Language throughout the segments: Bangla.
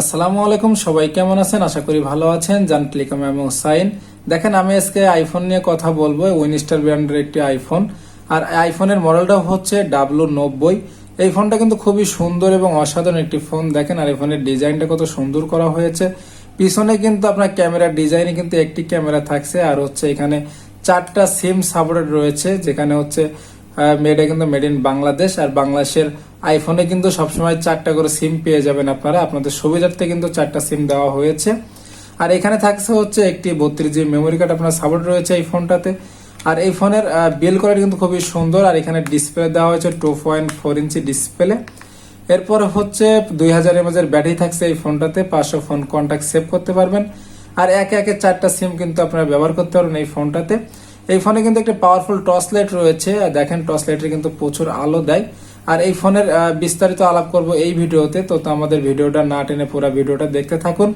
আসসালামু আলাইকুম, সবাই কেমন আছেন? আশা করি ভালো আছেন। জান টেলিকম এবং সাইন। দেখেন, আমি আজকে আইফোন নিয়ে কথা বলব। উইনিস্টার ব্র্যান্ডের একটি আইফোন আর আইফোনের মডেলটা হচ্ছে ডাব্লু নব্বই। এই ফোনটা কিন্তু খুবই সুন্দর এবং অসাধারণ একটি ফোন দেখেন, আর এই ফোনের ডিজাইনটা কত সুন্দর করা হয়েছে। পিছনে কিন্তু আপনার ক্যামেরার ডিজাইনে কিন্তু একটি ক্যামেরা থাকছে। আর হচ্ছে এখানে চারটা সিম সাপোর্টেড রয়েছে, যেখানে হচ্ছে মেড কিন্তু মেড ইন বাংলাদেশ, আর বাংলাদেশের আইফোনে কিন্তু সবসময় চারটা করে সিম পেয়ে যাবেন আপনারা। আপনাদের সুবিধার্থে কিন্তু চারটা সিম দেওয়া হয়েছে। আর এখানে থাকছে হচ্ছে একটি বত্রিশ জিবি মেমোরি কার্ড আপনার সাপোর্ট রয়েছে এই ফোনটাতে আর এই ফোনের বিল কোয়ালিটি কিন্তু খুবই সুন্দর, আর এখানে ডিসপ্লে দেওয়া হয়েছে two point four inch display এরপর হচ্ছে দুই হাজার এমএজের ব্যাটারি থাকছে এই ফোনটাতে পাঁচশো ফোন কন্ট্যাক্ট সেভ করতে পারবেন। আর একে একে চারটা সিম কিন্তু আপনারা ব্যবহার করতে পারবেন এই ফোনটাতে এই ফোনে কিন্তু একটা পাওয়ারফুল টর্চ লাইট রয়েছে। দেখেন টর্চ লাইটের কিন্তু প্রচুর আলো দেয়। আর এই ফোনের বিস্তারিত আলাপ করব এই ভিডিওতে। তো তো আমাদের ভিডিওটা না টেনে পুরো ভিডিওটা দেখতে থাকুন।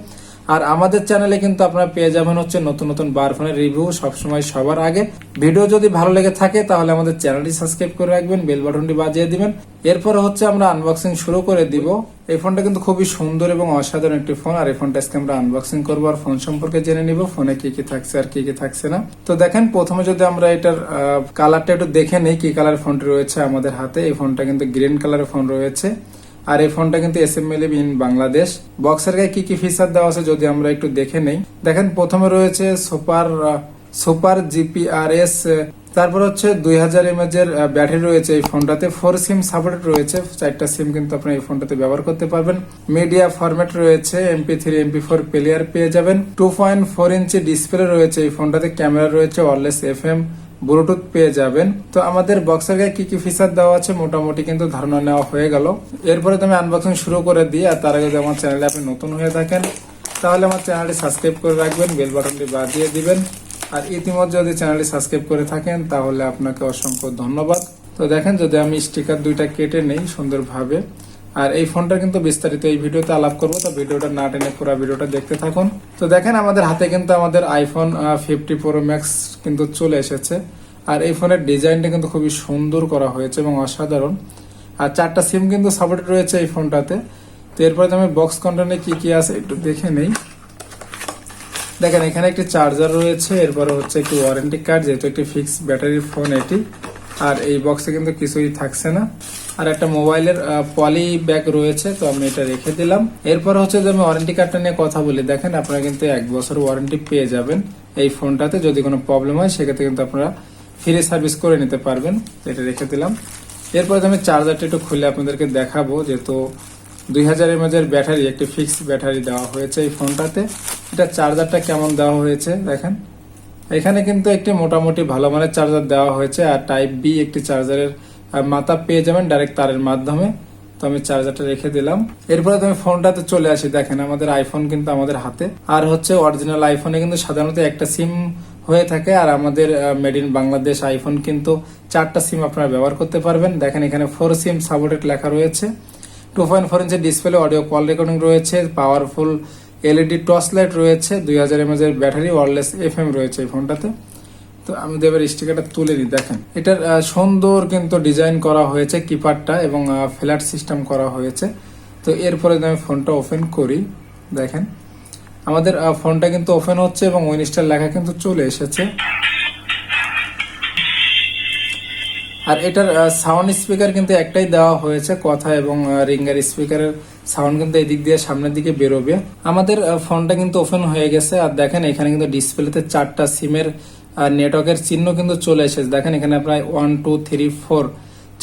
আর আমাদের চ্যানেলে কিন্তু আপনারা পেয়ে যাবেন হচ্ছে নতুন নতুন বার ফোনের রিভিউ সবসময় সবার আগে। ভিডিও যদি ভালো লেগে থাকে তাহলে আমাদের চ্যানেলটি সাবস্ক্রাইব করে রাখবেন, বেল বাটনটি বাজিয়ে দিবেন। এরপর হচ্ছে আমরা আনবক্সিং শুরু করে দিব। এই ফোনটা কিন্তু খুবই সুন্দর এবং অসাধারণ একটি ফোন, আর এই ফোনটা আজকে আমরা আনবক্সিং করব। আর ফোন সম্পর্কে জেনে নিব, ফোনে কি কি থাকছে আর কি কি থাকছে না। তো দেখেন, প্রথমে যদি আমরা এটার কালারটা একটু দেখে নেই, কি কালার ফোনটি রয়েছে আমাদের হাতে, এই ফোনটা কিন্তু গ্রিন কালারের ফোন রয়েছে। আর এই ফোনটা কিন্তু S M L in Bangladesh. বক্সের গায়ে কি কি ফিচার দেওয়া আছে যদি আমরা একটু দেখে নেই। দেখেন, প্রথমে রয়েছে সুপার সুপার জিপিআরএস, তারপর হচ্ছে দুই হাজার এমএজ এর ব্যাটারি রয়েছে এই ফোনটাতে। ফোর সিম সাপোর্টেড রয়েছে, চারটা সিম কিন্তু আপনি এই ফোনটাতে ব্যবহার করতে পারবেন। মিডিয়া ফরম্যাট রয়েছে MP three MP four player পেয়ে যাবেন। Two point four inch display রয়েছে এই ফোনটাতে। ক্যামেরা রয়েছে ওয়ারলেস এফ এম ব্লুটুথ পেয়ে যাবেন। তো আমাদের বক্সের গায়ে কি কি ফিচার দেওয়া আছে মোটামুটি কিন্তু ধারণা নেওয়া হয়ে গেল। এরপরে তো আমি আনবক্সিং শুরু করে দিই, আর তার আগে যদি আমার চ্যানেলে আপনি নতুন হয়ে থাকেন, তাহলে আমার চ্যানেলটি সাবস্ক্রাইব করে রাখবেন বেল বাটনটি বাজিয়ে দিবেন। আর ইতিমধ্যে যদি চ্যানেলটি সাবস্ক্রাইব করে থাকেন, তাহলে আপনাকে অসংখ্য ধন্যবাদ। তো দেখেন, যদি আমি স্টিকার দুইটা কেটে নেই সুন্দরভাবে আর এই ফোনটা কিন্তু বিস্তারিত এই ভিডিওতে আলাপ করব, তো ভিডিওটা না টেনে পুরো ভিডিওটা দেখতে থাকুন। তো দেখেন, আমাদের হাতে কিন্তু আমাদের আইফোন ফিফটি প্রো ম্যাক্স কিন্তু চলে এসেছে। আর এই ফোনের ডিজাইনটা কিন্তু খুবই সুন্দর করা হয়েছে এবং অসাধারণ। আর চারটা সিম কিন্তু সাপোর্ট রয়েছে এই ফোনটাতে। তো এরপরে আমি বক্স কন্টেন্টে কি কি আছে একটু দেখে নেই। দেখেন, এখানে একটি চার্জার রয়েছে, এরপরে হচ্ছে একটি ওয়ারেন্টি কার্ড যেহেতু একটি ফিক্স ব্যাটারির ফোন এটি। আর এই বক্সে কিন্তু কিছুই থাকছে না। আর একটা মোবাইলের পলি ব্যাগ রয়েছে, তো আমি এটা রেখে দিলাম। এরপর হচ্ছে যে আমি ওয়ারেন্টি কার্ডটা নিয়ে কথা বলি। দেখেন, আপনারা কিন্তু এক বছর ওয়ারেন্টি পেয়ে যাবেন এই ফোনটাতে যদি কোনো প্রবলেম হয়, সেক্ষেত্রে কিন্তু আপনারা ফ্রি সার্ভিস করে নিতে পারবেন। এটা রেখে দিলাম। এরপরে আমি চার্জারটা একটু খুলে আপনাদেরকে দেখাবো, যেহেতু দুই হাজার এমএজ এর ব্যাটারি একটি ফিক্সড ব্যাটারি দেওয়া হয়েছে এই ফোনটাতে এটা চার্জারটা কেমন দেওয়া হয়েছে? দেখেন। এখানে কিন্তু একটি মোটামুটি ভালো মানের চার্জার দেওয়া হয়েছে, আর টাইপ বি একটি চার্জারের মাথা পেয়ে যাবেন ডাইরেক্ট তারের মাধ্যমে। তো আমি চার্জারটা রেখে দিলাম। এরপরে তুমি ফোনটাতে চলে আসি, দেখেন আমাদের আইফোন কিন্তু আমাদের হাতে। আর হচ্ছে অরিজিনাল আইফোনে কিন্তু সাধারণত একটা সিম হয়ে থাকে, আর আমাদের মেড ইন বাংলাদেশ আইফোন কিন্তু চারটা সিম আপনারা ব্যবহার করতে পারবেন। দেখেন এখানে ফোর সিম সাপোর্টেড লেখা রয়েছে। টু পয়েন্ট ফোর ইঞ্চের ডিসপ্লে অডিও কল রেকর্ডিং রয়েছে পাওয়ারফুল এলইডি টর্চ লাইট রয়েছে, দুই হাজার এমএজ এর ব্যাটারি ওয়ারলেস এফ এম রয়েছে এই ফোনটাতে। তো আমি এবার স্টিকারটা তুলে নিই, দেখেন। এটার সুন্দর কিন্তু ডিজাইন করা হয়েছে কিপারটা এবং ফ্ল্যাট সিস্টেম করা হয়েছে। তো এরপরে যদি আমি ফোনটা ওপেন করি, দেখেন। আমাদের ফোনটা কিন্তু ওপেন হচ্ছে এবং উইনস্টার লেখা কিন্তু চলে এসেছে। আর এটার সাউন্ড স্পিকার কিন্তু একটাই দেওয়া হয়েছে কথা এবং রিঙ্গার স্পিকারের সাউন্ড কিন্তু এদিক দিয়ে সামনের দিকে বেরোবে। আমাদের ফোনটা কিন্তু ওপেন হয়ে গেছে আর দেখেন এখানে কিন্তু ডিসপ্লেতে চারটা সিমের নেটওয়ার্কের চিহ্ন কিন্তু চলে এসেছে। দেখেন এখানে প্রায় ওয়ান টু থ্রি ফোর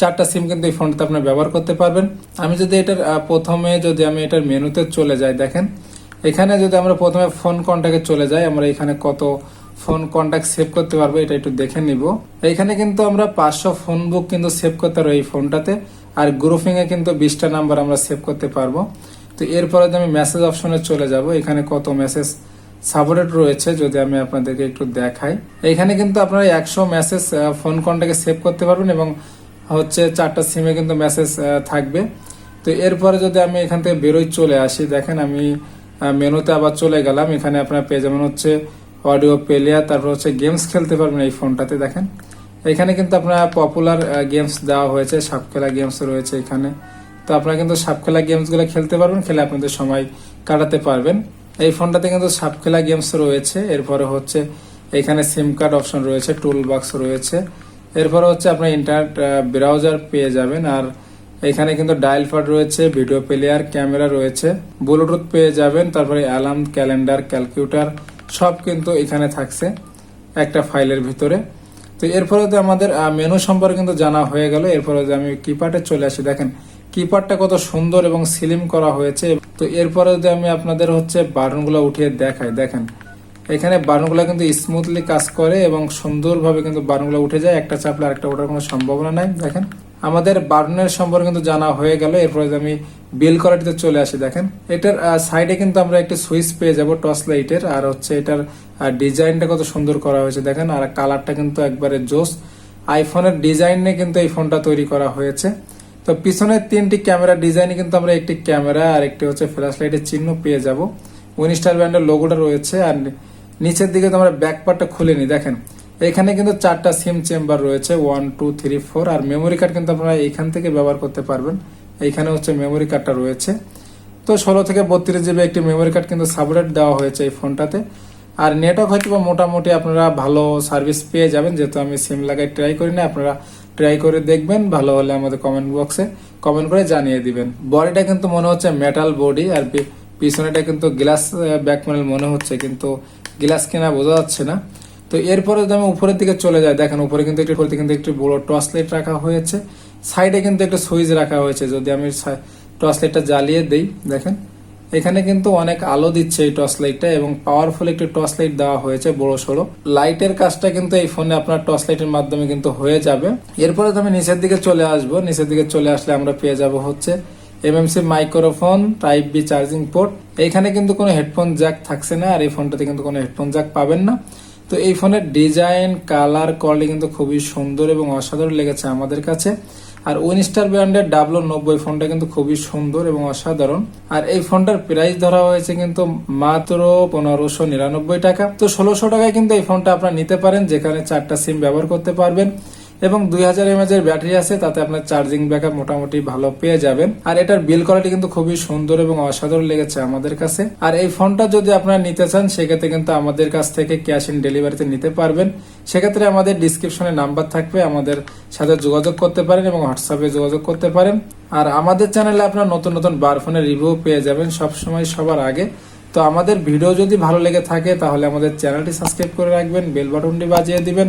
চারটা সিম কিন্তু এই ফোনটাতে আপনি ব্যবহার করতে পারবেন। আমি যদি এটার প্রথমে যদি আমি এটার মেনুতে চলে যাই, দেখেন এখানে যদি আমরা প্রথমে ফোন কন্ট্যাক্টে চলে যাই, আমরা এখানে কত ফোন কন্ট্যাক্ট সেভ করতে পারব, এটা একটু দেখে নিব। এখানে কিন্তু আমরা পাঁচশো ফোন বুক কিন্তু সেভ করতে পারব এই ফোনটাতে আর গ্রুপিং এ কিন্তু বিশটা নাম্বার আমরা সেভ করতে পারব। তো এরপরে আমি মেসেজ অপশনে চলে যাব, এখানে কত মেসেজ সাপোর্টেড রয়েছে যদি আমি আপনাদেরকে একটু দেখাই। এখানে কিন্তু আপনারা একশো মেসেজ ফোন কন্ট্যাক্টে সেভ করতে পারবেন এবং হচ্ছে চারটা সিমে কিন্তু মেসেজ থাকবে। তো এরপরে যদি আমি এখান থেকে বেরোই চলে আসি, দেখেন আমি মেনুতে আবার চলে গেলাম। এখানে আপনার পেয়ে যাবেন হচ্ছে অডিও প্লেয়ার তারপর হচ্ছে গেমস খেলতে পারবেন এই ফোনটাতে, দেখেন। এখানে কিন্তু আপনার পপুলার গেমস দেওয়া হয়েছে সাপ খেলা গেমস রয়েছে এখানে। তো আপনারা কিন্তু সাপ খেলা গেমসগুলো খেলতে পারবেন, খেলে আপনাদের সময় কাটাতে পারবেন। এই ফোনটাতে কিন্তু সাপখেলা গেমস রয়েছে। এরপরে হচ্ছে এখানে সিম কার্ড অপশন রয়েছে টুল বক্স রয়েছে। এরপরে হচ্ছে আপনার ইন্টারনেট ব্রাউজার পেয়ে যাবেন। আর এখানে কিন্তু ডায়াল প্যাড রয়েছে ভিডিও প্লেয়ার ক্যামেরা রয়েছে। ব্লুটুথ পেয়ে যাবেন, তারপরে অ্যালার্ম ক্যালেন্ডার ক্যালকুলেটর সব কিন্তু এখানে থাকছে একটা ফাইলের ভিতরে। তো এরপরে তো আমাদের মেনু সম্পর্কে কিন্তু জানা হয়ে গেল। এরপরে যে আমি কিপ্যাডে চলে আসি। দেখেন কিপ্যাডটা কত সুন্দর এবং সিলিম করা হয়েছে। তো এরপরে যদি আমি আপনাদের হচ্ছে বাটনগুলো উঠিয়ে দেখাই। দেখেন, এখানে বাটনগুলো কিন্তু স্মুথলি কাজ করে এবং সুন্দরভাবে কিন্তু বাটনগুলো উঠে যায়। একটা চাপলে আরেকটা ওঠার কোনো সম্ভাবনা নাই। দেখেন আমাদের বাটনের সম্পর্কে কিন্তু জানা হয়ে গেল, এরপরে আমি বিল কোয়ালিটিতে চলে আসি, দেখেন। এটার সাইডে কিন্তু আমরা একটি সুইচ পেয়ে যাব টর্চ লাইটের আর হচ্ছে এটার ডিজাইনটা কত সুন্দর করা হয়েছে, দেখেন। আর কালারটা কিন্তু একবারে জোস। আইফোনের ডিজাইনে কিন্তু এই ফোনটা তৈরি করা হয়েছে। তো পিছনের তিনটি ক্যামেরা ডিজাইনে কিন্তু আমরা একটি ক্যামেরা আর একটি হচ্ছে ফ্ল্যাশ লাইটের চিহ্ন পেয়ে যাব। উইনস্টার ব্র্যান্ডের লোগোটা রয়েছে, আর নিচের দিকে তো আমরা ব্যাক পার্টটা খুলে নি দেখেন। এখানে কিন্তু চারটা সিম চেম্বার রয়েছে ওয়ান টু থ্রি ফোর আর মেমোরি কার্ড কিন্তু আপনারা এইখান থেকে ব্যবহার করতে পারবেন। এইখানে হচ্ছে মেমোরি কার্ডটা রয়েছে। তো ষোলো থেকে বত্রিশ জিবি একটি মেমোরি কার্ড কিন্তু সাবলেট দেওয়া হয়েছে এই ফোনটাতে আর নেটওয়ার্ক হয়তো বা মোটামুটি আপনারা ভালো সার্ভিস পেয়ে যাবেন, যেহেতু আমি সিম লাগাই ট্রাই করি না, আপনারা ট্রাই করে দেখবেন, ভালো হলে আমাদের কমেন্ট বক্সে কমেন্ট করে জানিয়ে দিবেন। বডিটা কিন্তু মনে হচ্ছে মেটাল বডি আর পিছনেটা কিন্তু গ্লাস ব্যাক প্যানেল মনে হচ্ছে, কিন্তু গ্লাস কিনা বোঝা যাচ্ছে না। তো এরপরে যদি আমি উপরের দিকে চলে যাই, দেখেন উপরে কিন্তু একটু, উপরে কিন্তু একটু বড় টর্চ লাইট রাখা হয়েছে। সাইডে কিন্তু একটা সুইচ রাখা হয়েছে, যদি আমি টর্চ লাইটটা জ্বালিয়ে দেই, দেখেন। এখানে কিন্তু অনেক আলো দিচ্ছে এই টর্চ লাইটটা এবং পাওয়ারফুল একটি টর্চ লাইট দেওয়া হয়েছে বড় সড়ো। লাইটের কাজটা কিন্তু এই ফোনে আপনার টর্চ লাইটের মাধ্যমে কিন্তু হয়ে যাবে। এরপরে আমি নিচের দিকে চলে আসব, নিচের দিকে চলে আসলে আমরা পেয়ে যাব হচ্ছে MMC microphone type B charging port এইখানে কিন্তু কোনো হেডফোন জ্যাক থাকছে না, আর এই ফোনটাতে কিন্তু কোনো হেডফোন জ্যাক পাবেন না। তো এই ফোনের ডিজাইন, কালার, কোয়ালিটি কিন্তু খুবই সুন্দর এবং অসাধারণ লেগেছে আমাদের কাছে। আর উইনস্টার ব্র্যান্ডের ডাবলো নব্বই ফোনটা কিন্তু খুবই সুন্দর এবং অসাধারণ। আর এই ফোনটার প্রাইস ধরা হয়েছে কিন্তু মাত্র পনেরোশো নিরানব্বই টাকা। তো ষোলোশো টাকায় কিন্তু এই ফোনটা আপনারা নিতে পারেন, যেখানে চারটা সিম ব্যবহার করতে পারবেন। এবং দুই হাজার এমএচ এর ব্যাটারি আছে, তাতে আপনার চার্জিং ব্যাকআপ মোটামুটি ভালো পেয়ে যাবেন। আর এটার বিল কোয়ালিটি কিন্তু খুবই সুন্দর এবং অসাধারণ লেগেছে আমাদের কাছে। আর এই ফোনটা যদি আপনারা নিতে চান, সেক্ষেত্রে কিন্তু আমাদের কাছ থেকে ক্যাশ ইন ডেলিভারিতে নিতে পারবেন। সেক্ষেত্রে আমাদের ডিসক্রিপশনে নাম্বার থাকবে, আমাদের সাথে যোগাযোগ করতে পারেন এবং হোয়াটসঅ্যাপে যোগাযোগ করতে পারেন। আর আমাদের চ্যানেলে আপনার নতুন নতুন বার ফোনের রিভিউ পেয়ে যাবেন সবসময় সবার আগে। তো আমাদের ভিডিও যদি ভালো লেগে থাকে, তাহলে আমাদের চ্যানেলটি সাবস্ক্রাইব করে রাখবেন বেল বাটনটি বাজিয়ে দিবেন।